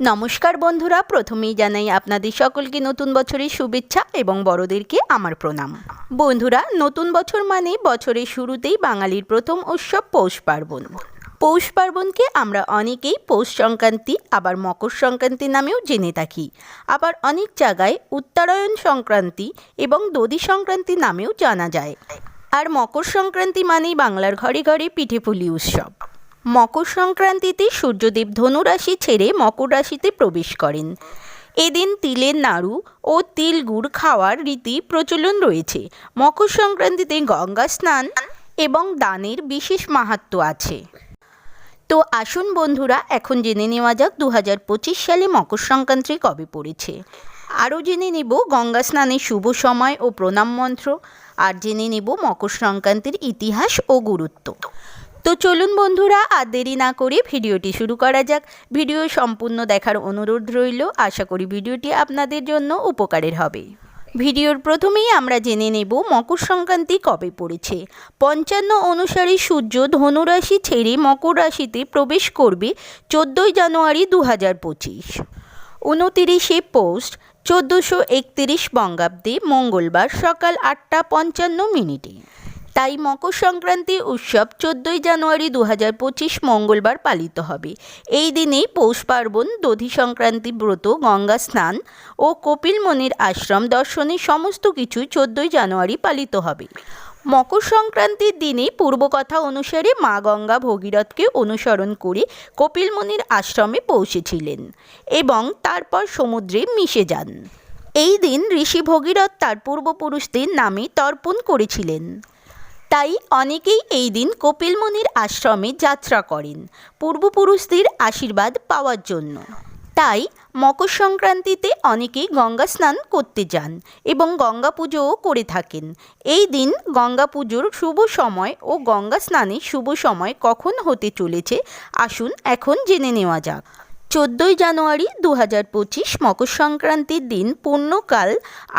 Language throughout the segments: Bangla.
নমস্কার বন্ধুরা, প্রথমেই জানাই আপনাদের সকলকে নতুন বছরের শুভেচ্ছা এবং বড়দেরকে আমার প্রণাম। বন্ধুরা, নতুন বছর মানে বছরের শুরুতেই বাঙালির প্রথম উৎসব পৌষ পার্বণ। পৌষ পার্বণকে আমরা অনেকেই পৌষ সংক্রান্তি, আবার মকর সংক্রান্তি নামেও জেনে থাকি। আবার অনেক জায়গায় উত্তরায়ণ সংক্রান্তি এবং দধি সংক্রান্তি নামেও জানা যায়। আর মকর সংক্রান্তি মানেই বাংলার ঘরে ঘরে পিঠেপুলি উৎসব। মকর সংক্রান্তিতে সূর্যদেব ধনুরাশি ছেড়ে মকর রাশিতে প্রবেশ করেন। এদিন তিলের নাড়ু ও তিল গুড় খাওয়ার রীতি প্রচলন রয়েছে। মকর সংক্রান্তিতে গঙ্গা স্নান এবং দানের বিশেষ মাহাত্ম্য আছে। তো আসুন বন্ধুরা, এখন জেনে নেওয়া যাক দু হাজার পঁচিশ সালে মকর সংক্রান্তি কবে পড়েছে। আরও জেনে নেব গঙ্গা স্নানের শুভ সময় ও প্রণাম মন্ত্র। আর জেনে নেব মকর সংক্রান্তির ইতিহাস ও গুরুত্ব। তো চলুন বন্ধুরা আর দেরি না করে ভিডিওটি শুরু করা যাক। ভিডিও সম্পূর্ণ দেখার অনুরোধ রইল। আশা করি ভিডিওটি আপনাদের জন্য উপকারের হবে। ভিডিওর প্রথমেই আমরা জেনে নেব মকর সংক্রান্তি কবে পড়েছে। পঞ্চান্ন অনুসারে সূর্য ধনুরাশি ছেড়ে মকর রাশিতে প্রবেশ করবে চোদ্দোই জানুয়ারি দু হাজার পঁচিশ। উনতিরিশে পোস্ট, চোদ্দোশো একতিরিশ বঙ্গাব্দে মঙ্গলবার সকাল আটটা পঞ্চান্ন মিনিটে। তাই মকর সংক্রান্তি উৎসব চোদ্দোই জানুয়ারি দু হাজার পঁচিশ মঙ্গলবার পালিত হবে। এই দিনেই পৌষ পার্বণ, দধি সংক্রান্তি, ব্রত, গঙ্গা স্নান ও কপিল মুনির আশ্রম দর্শনে সমস্ত কিছু চোদ্দোই জানুয়ারি পালিত হবে। মকর সংক্রান্তির দিনে পূর্বকথা অনুসারে মা গঙ্গা ভগীরথকে অনুসরণ করে কপিল মুনির আশ্রমে পৌঁছেছিলেন এবং তারপর সমুদ্রে মিশে যান। এই দিন ঋষি ভগীরথ তার পূর্বপুরুষদের নামে তর্পণ করেছিলেন। তাই অনেকেই এই দিন কপিল মুনির আশ্রমে যাত্রা করেন, পূর্বপুরুষদের আশীর্বাদ পাওয়ার জন্য। তাই মকর সংক্রান্তিতে অনেকেই গঙ্গা স্নান করতে যান এবং গঙ্গা পুজোও করে থাকেন। এই দিন গঙ্গা পুজোর শুভ সময় ও গঙ্গা স্নানের শুভ সময় কখন হতে চলেছে, আসুন এখন জেনে নেওয়া যাক। চোদ্দোই জানুয়ারি দু হাজার পঁচিশ মকর সংক্রান্তির দিন পূর্ণকাল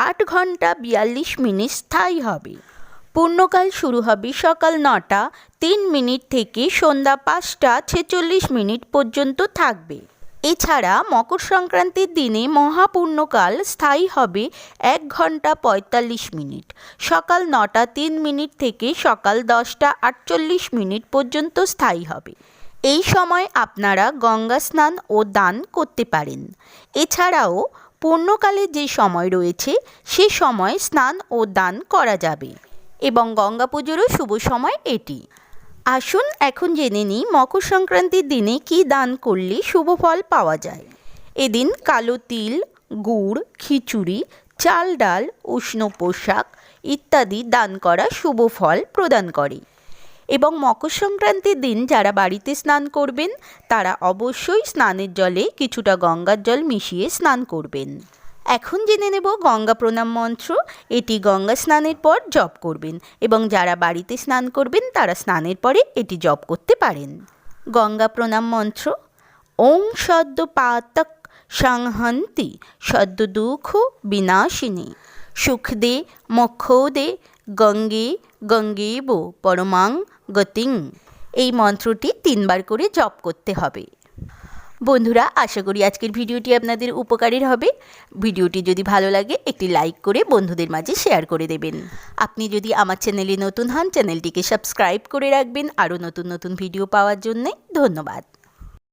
আট ঘণ্টা বিয়াল্লিশ মিনিট স্থায়ী হবে। পূর্ণকাল শুরু হবে সকাল নটা, তিন মিনিট থেকে সন্ধ্যা পাঁচটা ছেচল্লিশ মিনিট পর্যন্ত থাকবে। এছাড়া মকর সংক্রান্তির দিনে মহাপূর্ণকাল স্থায়ী হবে এক ঘণ্টা পঁয়তাল্লিশ মিনিট। সকাল নটা, তিন মিনিট থেকে সকাল দশটা আটচল্লিশ মিনিট পর্যন্ত স্থায়ী হবে। এই সময় আপনারা গঙ্গা স্নান ও দান করতে পারেন। এছাড়াও পূর্ণকালে যে সময় রয়েছে, সে সময় স্নান ও দান করা যাবে। এবং গঙ্গা পুজোরও শুভ সময় এটি। আসুন এখন জেনে নিই, মকর সংক্রান্তির দিনে কি দান করলে শুভ ফল পাওয়া যায়। এদিন কালো তিল, গুড়, খিচুড়ি, চাল ডাল, উষ্ণ পোশাক ইত্যাদি দান করা শুভ ফল প্রদান করে। এবং মকর সংক্রান্তির দিন যারা বাড়িতে স্নান করবেন, তারা অবশ্যই স্নানের জলে কিছুটা গঙ্গার জল মিশিয়ে স্নান করবেন। এখন জেনে নেব গঙ্গা প্রণাম মন্ত্র। এটি গঙ্গা স্নানের পর জপ করবেন এবং যারা বাড়িতে স্নান করবেন, তারা স্নানের পরে এটি জপ করতে পারেন। গঙ্গা প্রণাম মন্ত্র। ওং সদ্য পাতক সংহন্তি, সদ্য দুঃখ বিনাশিনী। সুখদে মক্ষদে গঙ্গে গঙ্গেব পরমাং গতিং। এই মন্ত্রটি তিনবার করে জপ করতে হবে। বন্ধুরা, আশা করি আজকের ভিডিওটি আপনাদের উপকারের হবে। ভিডিওটি যদি ভালো লাগে, একটি লাইক করে বন্ধুদের মাঝে শেয়ার করে দেবেন। আপনি যদি আমার চ্যানেলে নতুন হন, চ্যানেলটিকে সাবস্ক্রাইব করে রাখবেন। আরও নতুন নতুন ভিডিও পাওয়ার জন্যে ধন্যবাদ।